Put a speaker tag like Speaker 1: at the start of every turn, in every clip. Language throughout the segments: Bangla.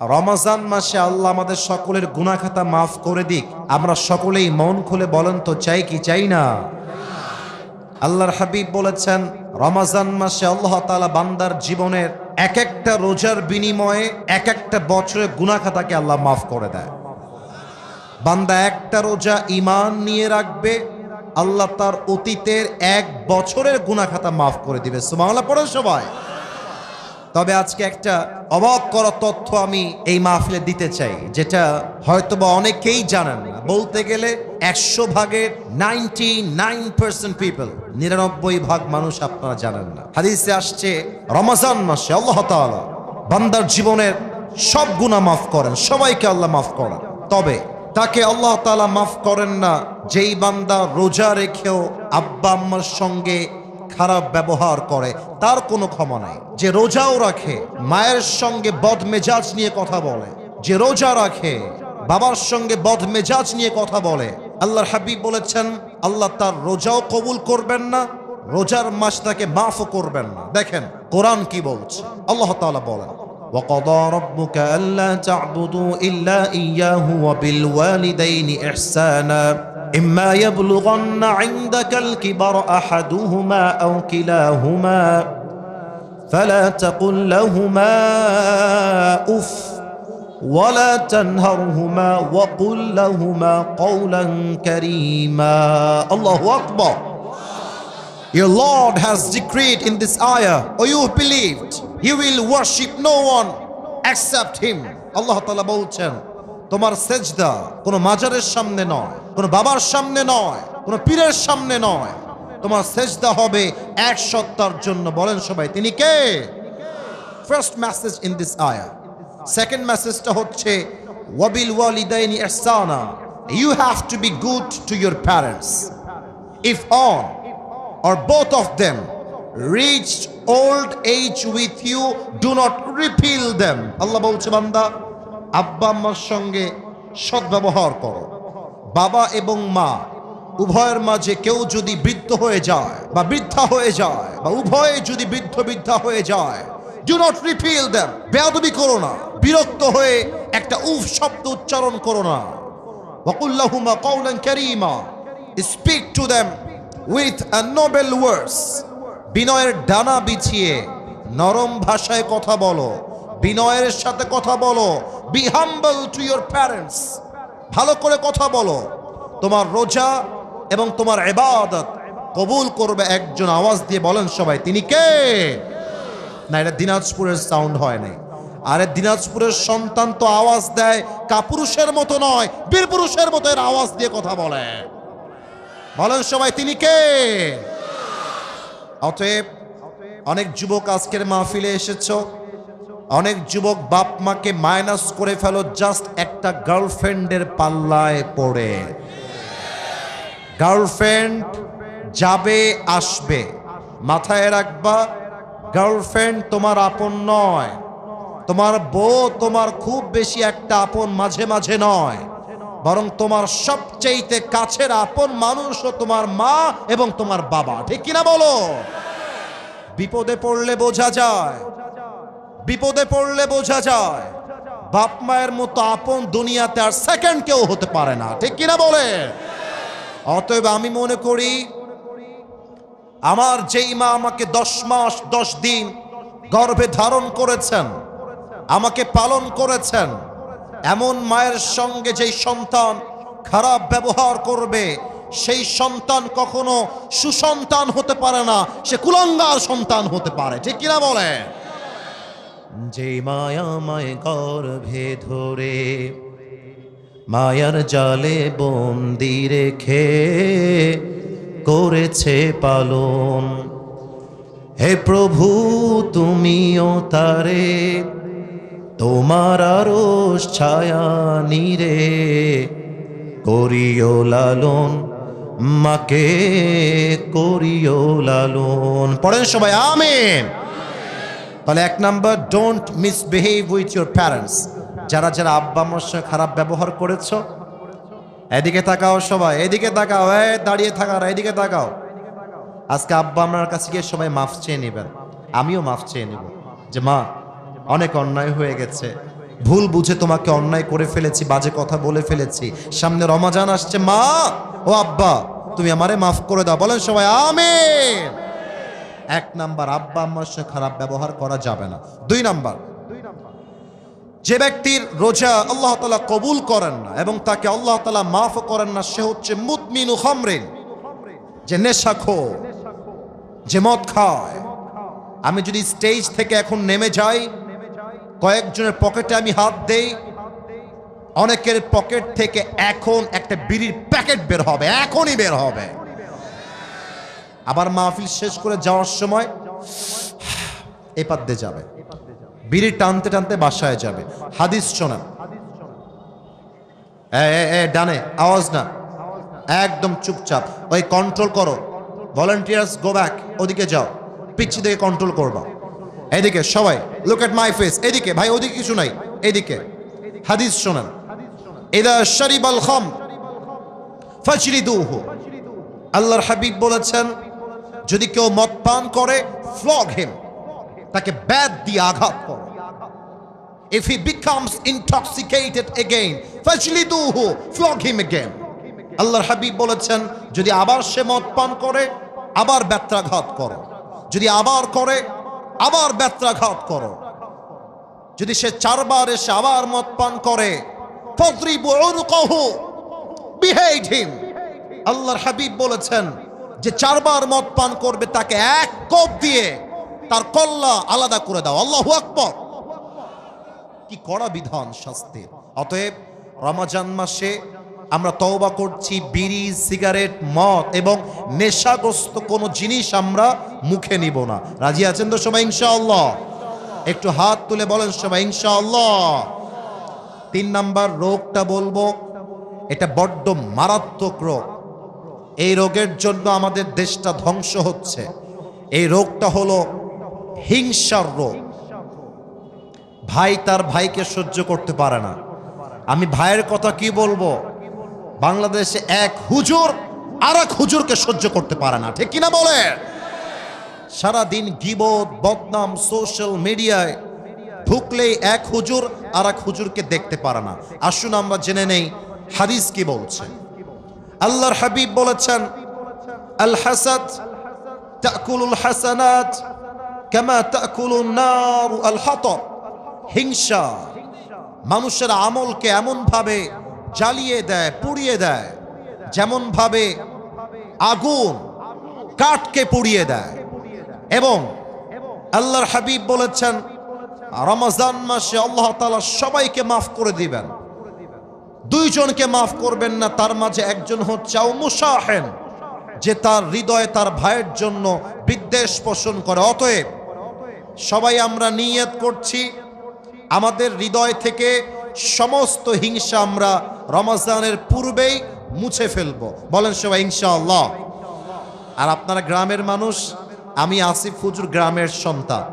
Speaker 1: রমাজান মাসে আল্লাহ আমাদের সকলের গুনাখাতা মাফ করে দিক। আমরা সকলেই মন খুলে বলেন তো, চাই কি, চাই না? আল্লাহর হাবিব বলেছেন, রমাজান মাসে আল্লাহ তাআলা বান্দার জীবনের এক একটা রোজার বিনিময়ে এক একটা বছরের গুনাখাতাকে আল্লাহ মাফ করে দেয়। বান্দা একটা রোজা ইমান নিয়ে রাখবে, আল্লাহ তার অতীতের এক বছরের গুনাখাতা মাফ করে দিবে। সুমাওয়ালা পড়ে সবাই। তবে আজকে একটা অবাক করা তথ্য আমি এই মাহফিলে দিতে চাই, যেটা হয়তোবা অনেকেই জানেন না। বলতে গেলে একশো ভাগের নাইনটি নাইন পার্সেন্ট পিপল নিরানব্বই ভাগ মানুষ আপনারা জানেন না। হাদিসে আসছে, রমাজান মাসে আল্লাহ বান্দার জীবনের সব গুনাহ মাফ করেন, সবাইকে আল্লাহ মাফ করেন। তবে তাকে আল্লাহ তাআলা মাফ করেন না, যেই বান্দা রোজা রেখেও আব্বা আম্মার সঙ্গে খারাপ ব্যবহার করে তার কোনো ক্ষমা নাই যে রোজাও রাখে মায়ের সঙ্গে বদ মেজাজ নিয়ে কথা বলে যে রোজা রাখে বাবার সঙ্গে বদ মেজাজ নিয়ে কথা বলে আল্লাহর হাবিব বলেছেন আল্লাহ তার রোজাও কবুল করবেন না রোজার মাস তাকে মাফও করবেন না দেখেন কোরআন কি বলছে আল্লাহ তাআলা বলেন وقضى ربك ألا تعبدوا إلا إياه وبالوالدين إحسانا إما يبلغن عندك الكبر أحدهما أو كلاهما فلا تقل لهما أف ولا تنهرهما وقل لهما قولا كريما الله أكبر Your Lord has decreed in this ayah, or you believed, you will worship no one except Him. আল্লাহ তালা বলছেন তোমার সেজদা কোনো মাজারের সামনে নয়, কোনো বাবার সামনে নয়, কোনো পীরের সামনে নয়। তোমার সেজদা হবে এক সত্তার জন্য। বলেন সবাই, তিনি কে? ফার্স্ট মেসেজ ইন দিস আয়া সেকেন্ড মেসেজটা হচ্ছে, ওয়াবিল ওয়ালিদাইনি ইহসানা you have to be good to your parents if one or both of them reached old age with you, do not repeal them. Allah বলছে, বান্দা আব্বা আম্মার সঙ্গে সদ্ব্যবহার করো। বাবা এবং মা, উভয়ের মাঝে কেউ যদি বৃদ্ধ হয়ে যায় বা বৃদ্ধা হয়ে যায় বা উভয়ে যদি বৃদ্ধ বৃদ্ধা হয়ে যায় ডু নট রিফিল দেম বেয়াদবি করো না, বিরক্ত হয়ে একটা উফ শব্দ উচ্চারণ করো না। ওয়াকুল্লাহুমা কওলান কারীমা speak to them with a noble words বিনয়ের ডানা বিছিয়ে নরম ভাষায় কথা বলো। বিনয়ের সাথে কথা বলো। Be humble to your parents ভালো করে কথা বলো। তোমার রোজা এবং তোমার এবাদত কবুল করবে একজন। আওয়াজ দিয়ে বলেন সবাই, তিনি কে? না, এটা দিনাজপুরের সাউন্ড হয় নাই। আরে, দিনাজপুরের সন্তান তো আওয়াজ দেয় কাপুরুষের মতো নয় বীর পুরুষের মতো এর আওয়াজ দিয়ে কথা বলে। বলেন সবাই, তিনি কে? অতএব অনেক যুবক আজকের মাহফিলে এসেছ। অনেক যুবক বাপ মাকে মাইনাস করে ফেলো জাস্ট একটা গার্লফ্রেন্ডের পাল্লায় পড়ে। গার্লফ্রেন্ড যাবে, আসবে। মাথায় রাখবা গার্লফ্রেন্ড তোমার আপন নয়। তোমার বউ তোমার খুব বেশি একটা আপন মাঝে মাঝে নয়। বরং তোমার সবচেয়েতে কাছের আপন মানুষও তোমার মা এবং তোমার বাবা। ঠিক কিনা বলো? বিপদে পড়লে বোঝা যায়। বিপদে পড়লে বোঝা যায়, বাপ মায়ের মতো আপন দুনিয়াতে আর সেকেন্ড কেউ হতে পারে না। ঠিক কিনা বলে? অতএব আমি মনে করি, আমার যেই মা আমাকে দশ মাস, দশ দিন গর্ভে ধারণ করেছেন, আমাকে পালন করেছেন, এমন মায়ের সঙ্গে যেই সন্তান খারাপ ব্যবহার করবে, সেই সন্তান কখনো সুসন্তান হতে পারে না, সে কুলঙ্গার সন্তান হতে পারে। ঠিক কিনা বলে? যে মায়া মায় গর্ভে ধরে, মায়ার জালে বন্দি রেখে করেছে পালন। হে প্রভু, তুমিও তারে, তোমার আরও ছায়া নিরে করিও লালন, মাকে করিও লালন। পড়েন সবাই, আমেন। তাহলে এক number don't misbehave with your parents যারা যারা আব্বা আম্মার সঙ্গে খারাপ ব্যবহার করেছ, এদিকে তাকাও সবাই, এদিকে তাকাও এ দাঁড়িয়ে থাকার এদিকে তাকাও। আজকে আব্বা আমার কাছে গিয়ে সবাই মাফ চেয়ে নেবেন, আমিও মাফ চেয়ে নেব। যে মা, অনেক অন্যায় হয়ে গেছে, ভুল বুঝে তোমাকে অন্যায় করে ফেলেছি, বাজে কথা বলে ফেলেছি। সামনে রমাজান আসছে, মা, ও আব্বা, তুমি আমারে মাফ করে দাও, বলেন সবাই, আমিন। এক নাম্বার আব্বা আম্মার সাথে খারাপ ব্যবহার করা যাবে না। দুই নাম্বার, যে ব্যক্তির রোজা আল্লাহ তালা কবুল করেন না এবং তাকে আল্লাহ তালা মাফ করেন না, সে হচ্ছে মুতমিনু খামরিন। যে নেশা নেশাখো যে মদ খায়। আমি যদি স্টেজ থেকে এখন নেমে যাই, কয়েকজনের পকেটে আমি হাত দেই, অনেকের পকেট থেকে এখন একটা বিড়ির প্যাকেট বের হবে, এখনই বের হবে। আবার মাহফিল শেষ করে যাওয়ার সময় এপার দিয়ে যাবে। বিড়ি টানতে টানতে বাসায় যাবে। হাদিস এ, ডানে আওয়াজ না। একদম চুপচাপ। ওই কন্ট্রোল করো। ভলেন্টিয়ার্স গো ব্যাক ওদিকে যাও। পিচ্ছি থেকে কন্ট্রোল করবা। এদিকে সবাই লুক এট মাই ফেস এদিকে ভাই ওদিকে কিছু নাই। এদিকে। হাদিস শোনেন। ইদা শরিবাল খাম ফাজরিদুহু। আল্লাহর হাবিব বলেছেন যদি কেউ মদ পান করে ফ্লগ হিম তাকে ব্যাদ দিয়ে আঘাত করো। If he becomes intoxicated again, ফাজলিদুহু flog him again. আল্লাহর হাবিব বলেছেন যদি আবার সে মদ পান করে আবার ব্যত্রাঘাত করো। যদি আবার করে আবার ব্যত্রাঘাত করো। যদি সে চারবার এসে আবার মদ পান করে ফদ্রিবু উনকাহু বিহেড হিম। আল্লাহর হাবিব বলেছেন যে চারবার মদ পান করবে তাকে এক কোপ দিয়ে তার কল্লা আলাদা করে দাও। আল্লাহু আকবার। কি কড়া বিধান শাস্তির অতএব রমাজান মাসে আমরা তওবা করছি, বিড়ি, সিগারেট, মদ এবং নেশাগ্রস্ত কোনো জিনিস আমরা মুখে নিব না। রাজি আছেন তো সবাই? ইনশাআল্লাহ। একটু হাত তুলে বলেন সবাই, ইনশাআল্লাহ। তিন নাম্বার রোগটা বলব, এটা বড্ড মারাত্মক রোগ। এই রোগের জন্য আমাদের দেশটা ধ্বংস হচ্ছে। এই রোগটা হলো হিংসার রোগ। ভাই তার ভাইকে সহ্য করতে পারে না। আমি ভাইয়ের কথা কি বলব? বাংলাদেশে এক হুজুর আর এক হুজুরকে সহ্য করতে পারে না। ঠিক কিনা বলে? সারাদিন গিবত, বদনাম, সোশ্যাল মিডিয়ায় ঢুকলেই এক হুজুর আর এক হুজুরকে দেখতে পারে না। আসুন আমরা জেনে নেই হাদিস কি বলছে। আল্লাহর হাবিব বলেছেন আল হাসাদ তাকুলুল হাসানাত কামা তাকুলুন নার আল হাতব হিংসা মানুষের আমলকে এমন ভাবে জ্বালিয়ে দেয়, পুড়িয়ে দেয় যেমন ভাবে আগুন কাঠকে পুড়িয়ে দেয়। এবং আল্লাহর হাবিব বলেছেন, রমজান মাসে আল্লাহ তাআলা সবাইকে মাফ করে দিবেন। দুইজনকে মাফ করবেন না, তার মাঝে একজন হচ্ছে মুসাহেন যে তার হৃদয়ে তার ভাইয়ের জন্য বিদ্বেষ পোষণ করে। অতএব সবাই আমরা নিয়ত করছি, আমাদের হৃদয় থেকে সমস্ত হিংসা আমরা রমজানের পূর্বেই মুছে ফেলব। বলেন সবাই, ইনশাআল্লাহ। আর আপনারা গ্রামের মানুষ, আমি আসিফ হুজুর গ্রামের সন্তান।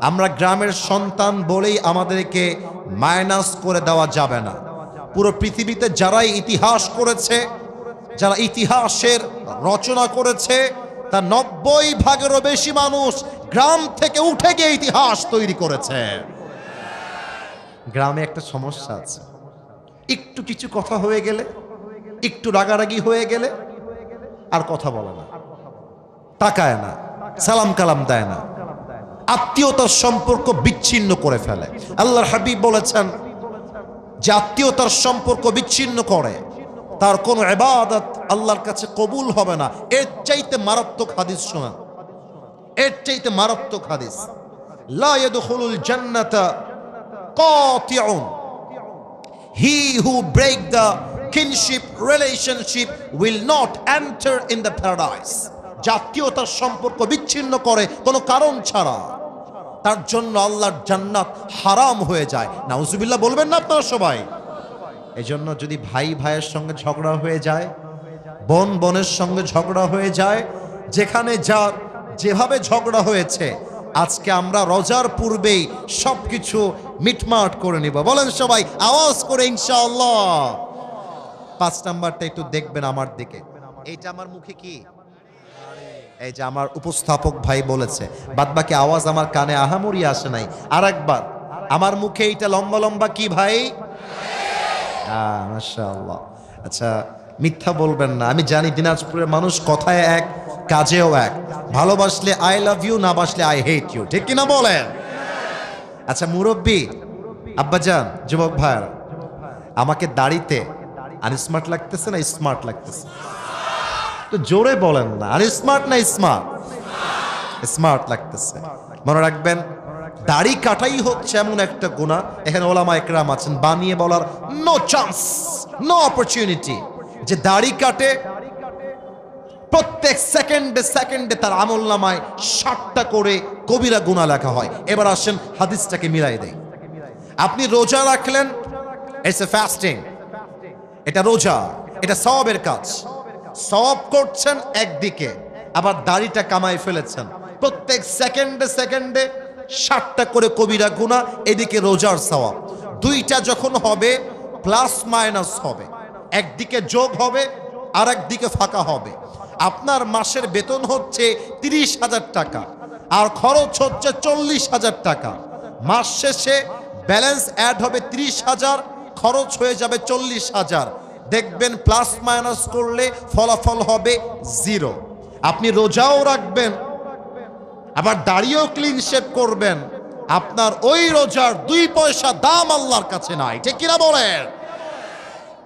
Speaker 1: আমরা গ্রামের সন্তান বলেই আমাদেরকে মাইনাস করে দেওয়া যাবে না। পুরো পৃথিবীতে যারাই ইতিহাস করেছে, যারা ইতিহাসের রচনা করেছে, তা নব্বই ভাগেরও বেশি মানুষ গ্রাম থেকে উঠে গিয়ে ইতিহাস তৈরি করেছে। গ্রামে একটা সমস্যা আছে। একটু কিছু কথা হয়ে গেলে, একটু রাগারাগি হয়ে গেলে আর কথা বলে না। তাকায় না, সালাম কালাম দেয় না। আত্মীয়তার সম্পর্ক বিচ্ছিন্ন করে ফেলে। আল্লাহর হাবিব বলেছেন জাতীয়তার সম্পর্ক বিচ্ছিন্ন করে। তার কোনো এবাদত আল্লাহর কাছে কবুল হবে না। এর চাইতে মারাত্মক হাদিস শোনা। এর চাইতে মারাত্মক হাদিস। He who break the relationship জাতীয়তার সম্পর্ক বিচ্ছিন্ন করে, কোনো কারণ ছাড়া। তার জন্য আল্লাহর জান্নাত হারাম হয়ে যায়। নাউজুবিল্লাহ বলবেন না আপনারা সবাই? এই জন্য যদি ভাই ভাইয়ের সঙ্গে ঝগড়া হয়ে যায়, বোন বোনের সঙ্গে ঝগড়া হয়ে যায়, যেখানে যার যেভাবে ঝগড়া হয়েছে, আজকে আমরা রোজার পূর্বেই সবকিছু মিটমাট করে নিব। বলেন সবাই, আওয়াজ করে ইনশাআল্লাহ। পাঁচ নাম্বারটা একটু দেখবেন আমার দিকে। এইটা আমার মুখে কি? এই যে আমার উপস্থাপক ভাই বলেছে বাদ বাকি আওয়াজ আমার কানে আহামরি আসে নাই। আর একবার আমার মুখে এইটা লম্বা লম্বা কি ভাই? আচ্ছা মিথ্যা বলবেন না। আমি জানি দিনাজপুরের মানুষ কথায় এক, কাজেও এক। ভালোবাসলে আই লাভ ইউ না বাসলে আই হেট ইউ ঠিক কিনা বলেন? আচ্ছা মুরব্বী, আব্বাজান, যুবক ভাইয়ার, আমাকে দাড়িতে আনস্মার্ট লাগতেছে না স্মার্ট লাগতেছে? তো জোরে বলেন না। আর স্মার্ট না স্মার্ট স্মার্ট লাগতেছে। মনে রাখবেন, দাড়ি কাটাই হচ্ছে এমন একটা গুণা। এখানে ওলামা একরাম আছেন, বানিয়ে বলার নো চান্স নো অপরচুনিটি যে দাড়ি কাটে, প্রত্যেক সেকেন্ডে সেকেন্ডে তার আমল নামায় ষাটটা করে কবিরা গুণা লেখা হয়। এবার আসেন হাদিসটাকে মিলাই দেয় আপনি রোজা রাখলেন এ এটা রোজা, এটা সবের কাজ। সব করছেন একদিকে, আবার দাড়িটা কামাই ফেলেছেন। প্রত্যেক সেকেন্ডে সেকেন্ডে ষাটটা করে কবিরা গুণা এদিকে রোজার সওয়াব। দুইটা যখন হবে, প্লাস মাইনাস হবে। একদিকে যোগ হবে আর একদিকে ফাঁকা হবে। আপনার মাসের বেতন হচ্ছে তিরিশ হাজার টাকা, আর খরচ হচ্ছে চল্লিশ হাজার টাকা। মাস শেষে ব্যালেন্স অ্যাড হবে তিরিশ হাজার, খরচ হয়ে যাবে চল্লিশ হাজার। দেখবেন প্লাস মাইনাস করলে ফলাফল হবে জিরো আপনি রোজাও রাখবেন, আবার দাড়িও ক্লিন শেপ করবেন। আপনার ওই রোজার দুই পয়সা দাম আল্লাহর কাছে নাই, ঠিক কিনা বলেন?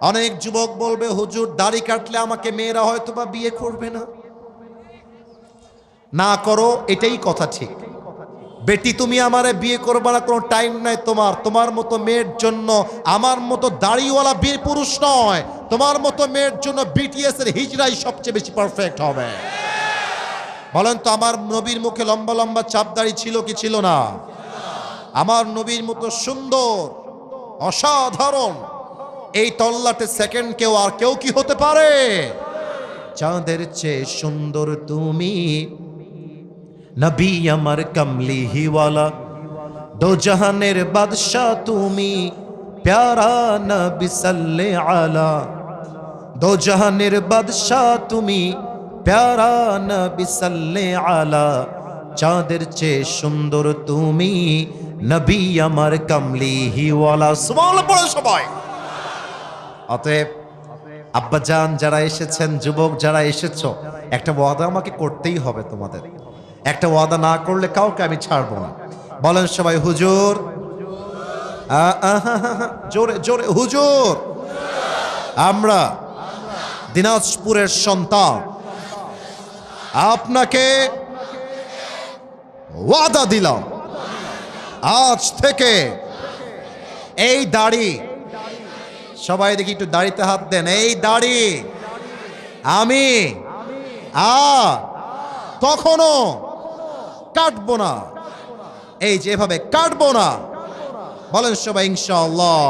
Speaker 1: অনেক যুবক বলবে, হুজুর, দাড়ি কাটলে আমাকে মেয়েরা হয়তো বা বিয়ে করবে না? না করো, এটাই কথা ঠিক। বেটি, তুমি আমারে বিয়ে করবে না কোনো টাইম নাই তোমার। তোমার মতো মেয়ের জন্য আমার মতো দাড়িওয়ালা বীর পুরুষ নয়। তোমার মতো মেয়ের জন্য বিটিএস এর হিজড়াই সবচেয়ে বেশি পারফেক্ট হবে। বলেন তো, আমার নবীর মুখে লম্বা লম্বা চাপ দাড়ি ছিল কি ছিল না? আমার নবীর মতো সুন্দর, অসাধারণ। এই তল্লাটে সেকেন্ড কেউ আর কেউ কি হতে পারে? চাঁদের চেয়ে সুন্দর তুমি নবী আমার কমলি হিওয়ালা। দো জাহানের বাদশাহ তুমি, প্যারা নবী সাল্লে আলা। দো জাহানের বাদশাহ তুমি, প্যারা নবী সাল্লে আলা। চাঁদের চেয়ে সুন্দর তুমি, নবী আমার কমলি হিওয়ালা। সুবহানাল্লাহ, পড়ে সবাই। অতএব আব্বাজান, যারা এসেছেন, যুবক যারা এসেছ, একটা ওয়াদা আমাকে করতেই হবে তোমাদের। একটা ওয়াদা না করলে কাউকে আমি ছাড়বো না। বলেন সবাই, হুজুর। জোরে জোরে, হুজুর। আমরা দিনাজপুরের সন্তান। আপনাকে ওয়াদা দিলাম। আজ থেকে এই দাড়ি, সবাই দেখি একটু দাড়িতে হাত দেন। এই দাড়ি আমি আ কখনো কাটবো না। এই যে এভাবে কাটবো না। বলেন সবাই ইনশাআল্লাহ।